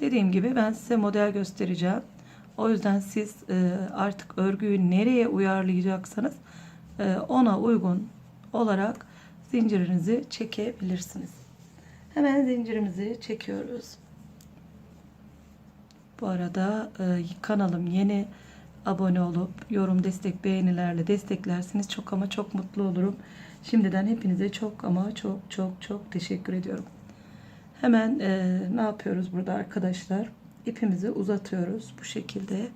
Dediğim gibi ben size model göstereceğim. O yüzden siz e, artık örgüyü nereye uyarlayacaksanız e, ona uygun olarak zincirinizi çekebilirsiniz. Hemen zincirimizi çekiyoruz. Bu arada e, kanalım yeni abone olup yorum destek beğenilerle desteklerseniz çok ama çok mutlu olurum. Şimdiden hepinize çok ama çok çok çok teşekkür ediyorum. Hemen e, ne yapıyoruz burada arkadaşlar? İpimizi uzatıyoruz bu şekilde.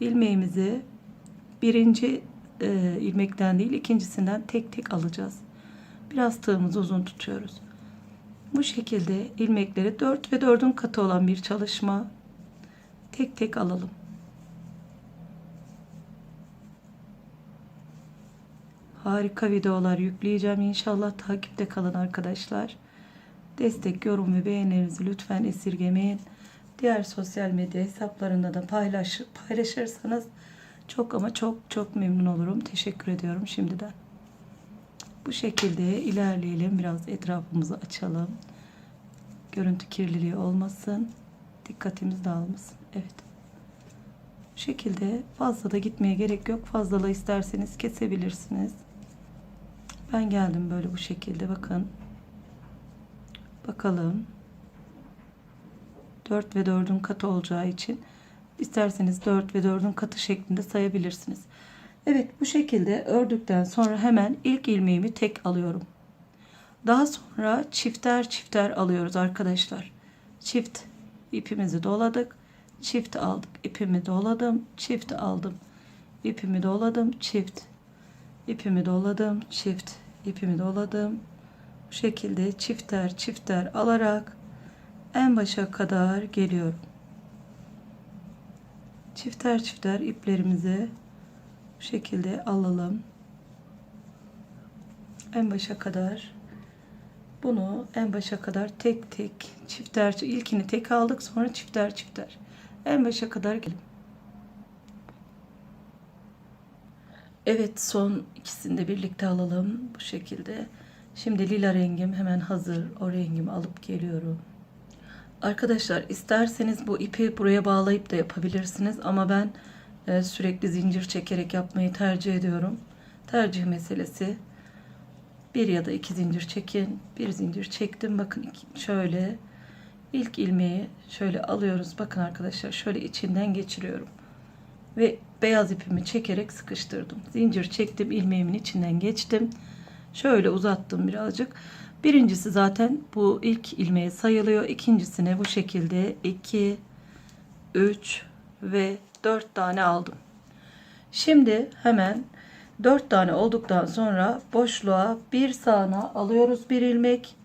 İlmeğimizi birinci e, ilmekten değil ikincisinden tek tek alacağız. Biraz tığımızı uzun tutuyoruz. Bu şekilde ilmekleri 4 ve 4'ün katı olan bir çalışma. Tek tek alalım. Harika videolar yükleyeceğim. İnşallah takipte kalın arkadaşlar. Destek, yorum ve beğenilerinizi lütfen esirgemeyin. Diğer sosyal medya hesaplarında da paylaş, paylaşırsanız çok ama çok çok memnun olurum. Teşekkür ediyorum şimdiden. Bu şekilde ilerleyelim. Biraz etrafımızı açalım. Görüntü kirliliği olmasın. Dikkatimiz dağılmasın. Evet. Bu şekilde fazla da gitmeye gerek yok. Fazlalığı isterseniz kesebilirsiniz. Ben geldim böyle bu şekilde bakın. Bakalım. 4 ve 4'ün katı olacağı için isterseniz 4 ve 4'ün katı şeklinde sayabilirsiniz. Evet bu şekilde ördükten sonra hemen ilk ilmeğimi tek alıyorum. Daha sonra çifter çifter alıyoruz arkadaşlar. Çift ipimizi doladık. Çift aldık. ipimi doladım. Çift aldım. ipimi doladım. Çift ipimi doladım. Çift ipimi doladım. Bu şekilde çifter çifter alarak en başa kadar geliyorum. Çifter çifter iplerimizi bu şekilde alalım. En başa kadar bunu en başa kadar tek tek çifter ilkini tek aldık sonra çifter çifter en başa kadar gelin. Evet son ikisini de birlikte alalım bu şekilde. Şimdi lila rengim hemen hazır. O rengimi alıp geliyorum. Arkadaşlar isterseniz bu ipi buraya bağlayıp da yapabilirsiniz ama ben e, sürekli zincir çekerek yapmayı tercih ediyorum. Tercih meselesi. Bir ya da iki zincir çekin. Bir zincir çektim. Bakın şöyle ilk ilmeği şöyle alıyoruz. Bakın arkadaşlar şöyle içinden geçiriyorum. Ve beyaz ipimi çekerek sıkıştırdım. Zincir çektim. ilmeğimin içinden geçtim. Şöyle uzattım birazcık. Birincisi zaten bu ilk ilmeğe sayılıyor. İkincisine bu şekilde 2, 3 ve 4 tane aldım. Şimdi hemen 4 tane olduktan sonra boşluğa bir sağına alıyoruz bir ilmek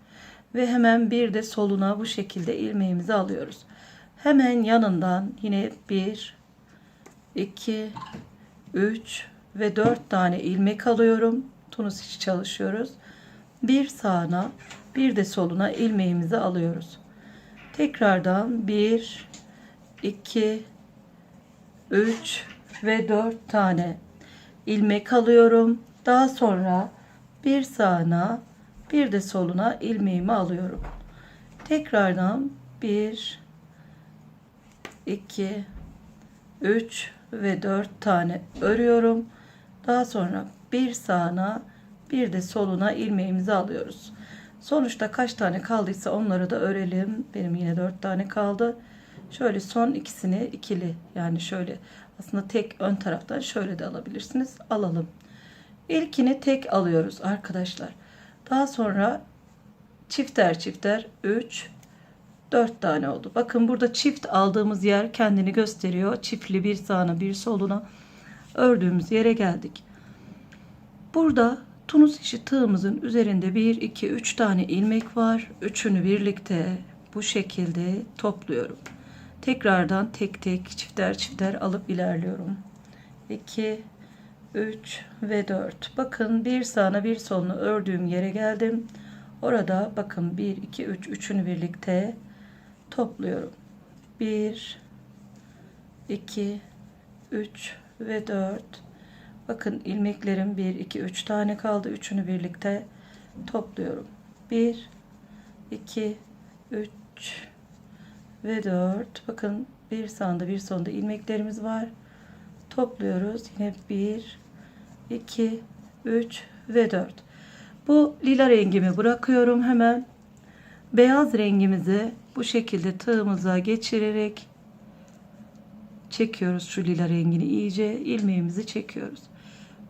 ve hemen bir de soluna bu şekilde ilmeğimizi alıyoruz. Hemen yanından yine 1 2 3 ve 4 tane ilmek alıyorum. Tunus içi çalışıyoruz. Bir sağına bir de soluna ilmeğimizi alıyoruz. Tekrardan 1 2 3 ve 4 tane ilmek alıyorum. Daha sonra bir sağına bir de soluna ilmeğimi alıyorum. Tekrardan 1 2 3 ve 4 tane örüyorum. Daha sonra bir sağına bir de soluna ilmeğimizi alıyoruz. Sonuçta kaç tane kaldıysa onları da örelim. Benim yine 4 tane kaldı. Şöyle son ikisini ikili yani şöyle aslında tek ön taraftan şöyle de alabilirsiniz. Alalım. İlkini tek alıyoruz arkadaşlar. Daha sonra çifter çifter 3 4 tane oldu. Bakın burada çift aldığımız yer kendini gösteriyor. Çiftli bir sağına bir soluna ördüğümüz yere geldik. Burada tunus işi tığımızın üzerinde 1 2 3 tane ilmek var. Üçünü birlikte bu şekilde topluyorum. Tekrardan tek tek çifter çifter alıp ilerliyorum. 2 3 ve 4. Bakın bir sağına bir soluna ördüğüm yere geldim. Orada bakın 1 2 3 üçünü birlikte topluyorum. 1 2 3 ve 4 bakın ilmeklerim 1 2 3 tane kaldı üçünü birlikte topluyorum 1 2 3 ve 4. Bakın bir sağında bir sonunda ilmeklerimiz var. Topluyoruz. Yine 1, 2, 3 ve 4. Bu lila rengimi bırakıyorum hemen. Beyaz rengimizi bu şekilde tığımıza geçirerek çekiyoruz şu lila rengini iyice ilmeğimizi çekiyoruz.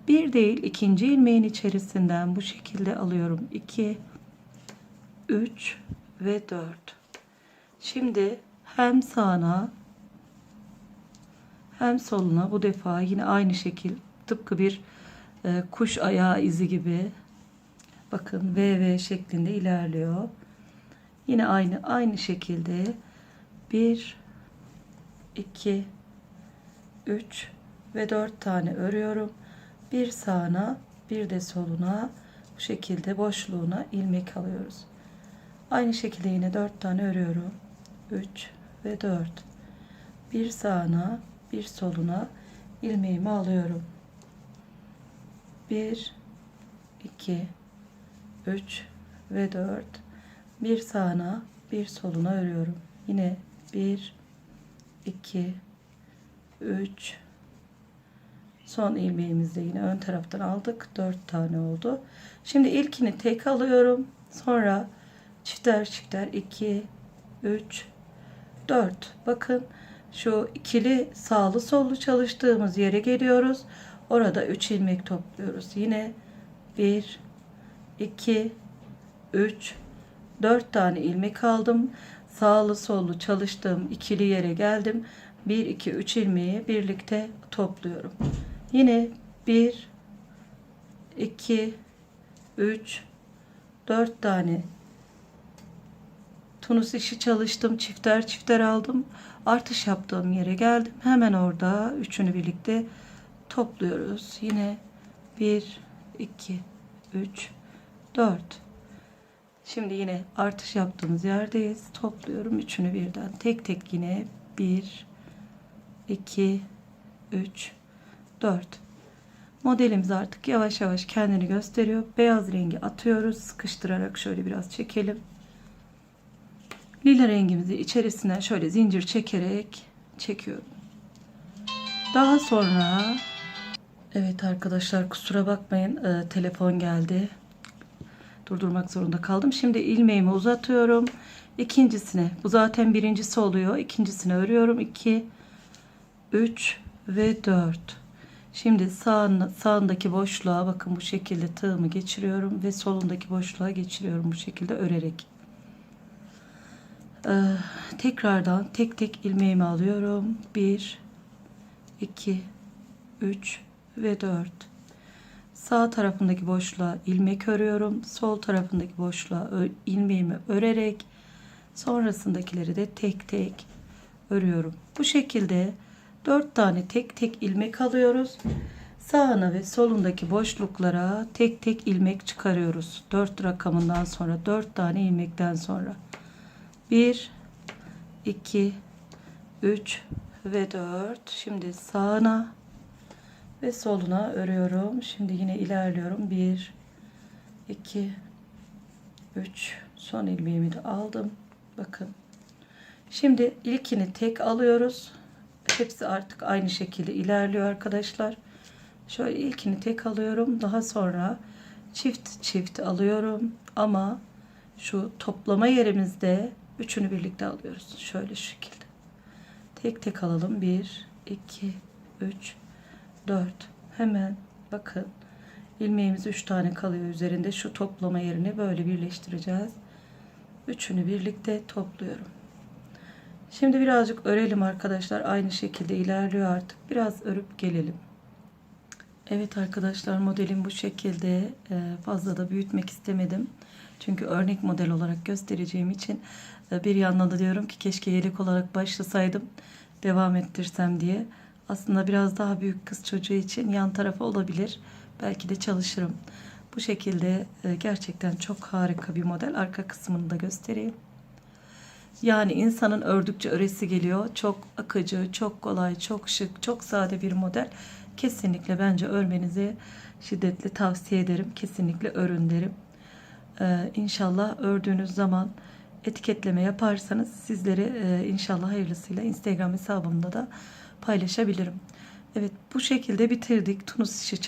Bir değil ikinci ilmeğin içerisinden bu şekilde alıyorum. 2 3 ve 4. Şimdi hem sağına hem soluna bu defa yine aynı şekil tıpkı bir e, kuş ayağı izi gibi bakın V V şeklinde ilerliyor. Yine aynı aynı şekilde 1 2 3 ve 4 tane örüyorum. Bir sağına bir de soluna bu şekilde boşluğuna ilmek alıyoruz. Aynı şekilde yine 4 tane örüyorum. 3 ve 4. Bir sağına bir soluna ilmeğimi alıyorum. 1 2 3 ve 4. Bir sağına bir soluna örüyorum. Yine 1 2 3 son ilmeğimizi de yine ön taraftan aldık. 4 tane oldu. Şimdi ilkini tek alıyorum. Sonra çifter çifter 2 3 4 bakın şu ikili sağlı sollu çalıştığımız yere geliyoruz. Orada 3 ilmek topluyoruz. Yine 1 2 3 4 tane ilmek aldım. Sağlı sollu çalıştığım ikili yere geldim. 1 2 3 ilmeği birlikte topluyorum. Yine 1 2 3 4 tane tunus işi çalıştım. Çifter çifter aldım. Artış yaptığım yere geldim. Hemen orada üçünü birlikte topluyoruz. Yine 1 2 3 4 Şimdi yine artış yaptığımız yerdeyiz. Topluyorum üçünü birden. Tek tek yine 1 2 3 4 Modelimiz artık yavaş yavaş kendini gösteriyor. Beyaz rengi atıyoruz. Sıkıştırarak şöyle biraz çekelim. Lila rengimizi içerisinden şöyle zincir çekerek çekiyorum. Daha sonra evet arkadaşlar kusura bakmayın e, telefon geldi. Durdurmak zorunda kaldım. Şimdi ilmeğimi uzatıyorum. İkincisine bu zaten birincisi oluyor. İkincisini örüyorum. 2 3 ve 4. Şimdi sağın, sağındaki boşluğa bakın bu şekilde tığımı geçiriyorum ve solundaki boşluğa geçiriyorum bu şekilde örerek. Ee, tekrardan tek tek ilmeğimi alıyorum. 1 2 3 ve 4. Sağ tarafındaki boşluğa ilmek örüyorum. Sol tarafındaki boşluğa ilmeğimi örerek sonrasındakileri de tek tek örüyorum. Bu şekilde 4 tane tek tek ilmek alıyoruz. Sağına ve solundaki boşluklara tek tek ilmek çıkarıyoruz. 4 rakamından sonra 4 tane ilmekten sonra 1 2 3 ve 4 şimdi sağına ve soluna örüyorum. Şimdi yine ilerliyorum. 1 2 3 son ilmeğimi de aldım. Bakın. Şimdi ilkini tek alıyoruz. Hepsi artık aynı şekilde ilerliyor arkadaşlar. Şöyle ilkini tek alıyorum. Daha sonra çift çift alıyorum. Ama şu toplama yerimizde üçünü birlikte alıyoruz. Şöyle şu şekilde. Tek tek alalım. 1, 2, 3, 4. Hemen bakın ilmeğimiz 3 tane kalıyor üzerinde. Şu toplama yerini böyle birleştireceğiz. Üçünü birlikte topluyorum. Şimdi birazcık örelim arkadaşlar. Aynı şekilde ilerliyor artık. Biraz örüp gelelim. Evet arkadaşlar modelim bu şekilde. Ee, fazla da büyütmek istemedim. Çünkü örnek model olarak göstereceğim için e, bir yandan da diyorum ki keşke yelek olarak başlasaydım. Devam ettirsem diye. Aslında biraz daha büyük kız çocuğu için yan tarafı olabilir. Belki de çalışırım. Bu şekilde e, gerçekten çok harika bir model. Arka kısmını da göstereyim. Yani insanın ördükçe öresi geliyor. Çok akıcı, çok kolay, çok şık, çok sade bir model. Kesinlikle bence örmenizi şiddetle tavsiye ederim. Kesinlikle örün derim. Ee, inşallah ördüğünüz zaman etiketleme yaparsanız sizleri e, inşallah hayırlısıyla Instagram hesabımda da paylaşabilirim. Evet bu şekilde bitirdik. Tunus işi